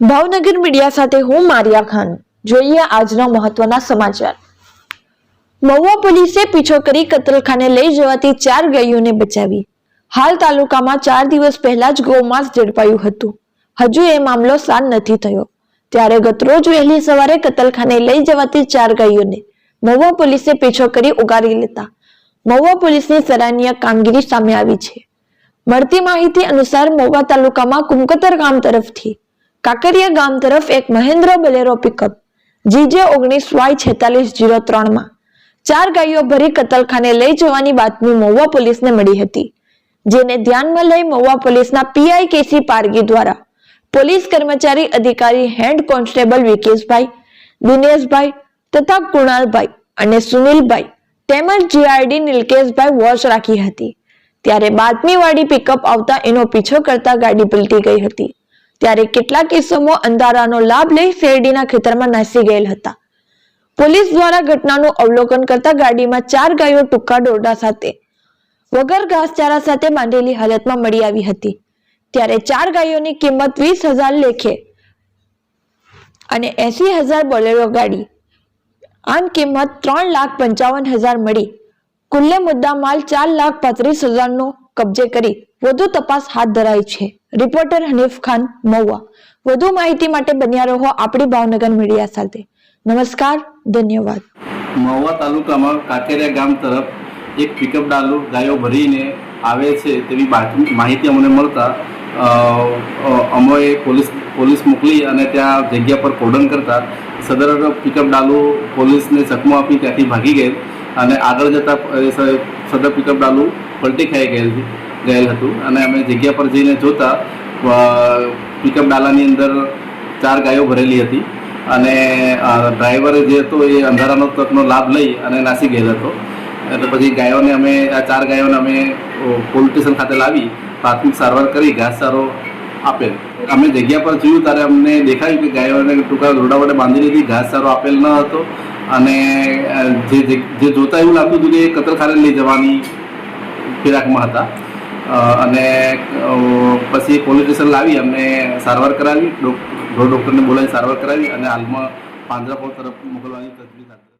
Bhavnagar media સાથે હું Maria Khan. જોઈએ આજના મહત્વના સમાચાર. મહુવા પોલીસે પીછો કરી કતલખાને લઈ જવાતી ચાર ગાયોને બચાવી. હાલ તાલુકામાં ચાર દિવસ પહેલા જ ગૌમાંસ ઝડપાયું હતું. હજુ એ મામલો શાંત નથી થયો. ત્યારે ગતરોજ વહેલી સવારે કતલખાને લઈ જવાતી ચાર ગાયોને મહુવા પોલીસે પીછો કરી ઉગારી લેતા. મહુવા પોલીસની સરાહનીય કામગીરી સામે આવી છે. મળતી માહિતી અનુસાર મહુવા તાલુકામાં કુમકતર ગામ તરફથી કાકરિયા ગામ તરફ એક મહેન્દ્ર બલેરો પિકઅપ જીજે ઓગણીસ વાય છેતાલીસ જીરો ત્રણમાં. ચાર ગાયો ભરી કતલખાને લઈ જવાની બાતમી મહુવા પોલીસને મળી હતી, જેને ધ્યાનમાં લઈ મહુવા પોલીસના પીઆઈ કેસી પારગી દ્વારા પોલીસ કર્મચારી અધિકારી હેડ કોન્સ્ટેબલ વિકેશભાઈ, દિનેશભાઈ તથા કુણાલભાઈ અને સુનિલભાઈ તેમજ જીઆરડી નિલકેશભાઈ વોચ રાખી હતી. ત્યારે બાતમીવાળી પિકઅપ આવતા એનો પીછો કરતા ગાડી પલટી ગઈ હતી. ત્યારે કેટલાક કિસ્સામાં અંધારાનો લાભ લઈ શેરડીના ખેતરમાં નાસી ગયેલ હતા. પોલીસ દ્વારા ઘટનાનું અવલોકન કરતા ગાડીમાં ચાર ગાયો ટૂંકા દોરડા સાથે, વગર ઘાસચારા સાથે બાંધેલી હાલતમાં મળી આવી હતી. ત્યારે ચાર ગાયોની કિંમત વીસ હજાર લેખે અને એસી હજાર બોલેરો ગાડી. આમ કિંમત ત્રણ લાખ પંચાવન હજાર મળી. કુલ્લે મુદ્દા માલ ચાર લાખ પાંત્રીસ હજારનો કબજે કરી વધુ તપાસ હાથ ધરાઈ છે. રિપોર્ટર હનીફ ખાન, મહુવા. વધુ માહિતી માટે બન્યા રહો આપણી ભાવનગર મીડિયા સાથે. નમસ્કાર, ધન્યવાદ. મહુવા તાલુકામાં કાકેરિયા ગામ તરફ એક પિકઅપ ડાલુ, ગાયો ભરીને આવે છે તેવી માહિતી અમને મળતા અમોએ પોલીસ પોલીસ મોકલી અને ત્યાં જગ્યા પર કોડન કરતા સદર પિકઅપ ડાલુ પોલીસને ચકમો આપી ત્યાંથી ભાગી ગયેલ અને આગળ જતાં સદર પિકઅપ ડાલુ પલટી ખાઈ ગયેલ ગયેલ હતું. અને અમે જગ્યા પર જઈને જોતા પિકઅપ ડાલાની અંદર ચાર ગાયો ભરેલી હતી. અને ડ્રાઈવરે જે હતો એ અંધારાનો તકનો લાભ લઈ અને નાસી ગયેલ હતો. એટલે પછી ગાયોને અમે, આ ચાર ગાયોને અમે પોલીસ સ્ટેશન ખાતે લાવી, પ્રાથમિક સારવાર કરી ઘાસચારો આપેલ. અમે જગ્યા પર જોયું ત્યારે અમને દેખાયું કે ગાયોને ટૂંકા દોરડા વડે બાંધી લીધી ઘાસચારો આપેલ ન હતો. અને જે જોતા એવું લાગતું હતું કે કતરખાને લઈ જવાની ફિરાકમાં હતા. અને પછી પોલીસ સ્ટેશન લાવી, અમને સારવાર કરાવી ઢોર ડૉક્ટરને બોલાવી સારવાર કરાવી અને હાલમાં પાંજરાપોળ તરફ મોકલવાની તજવીજ ધરી.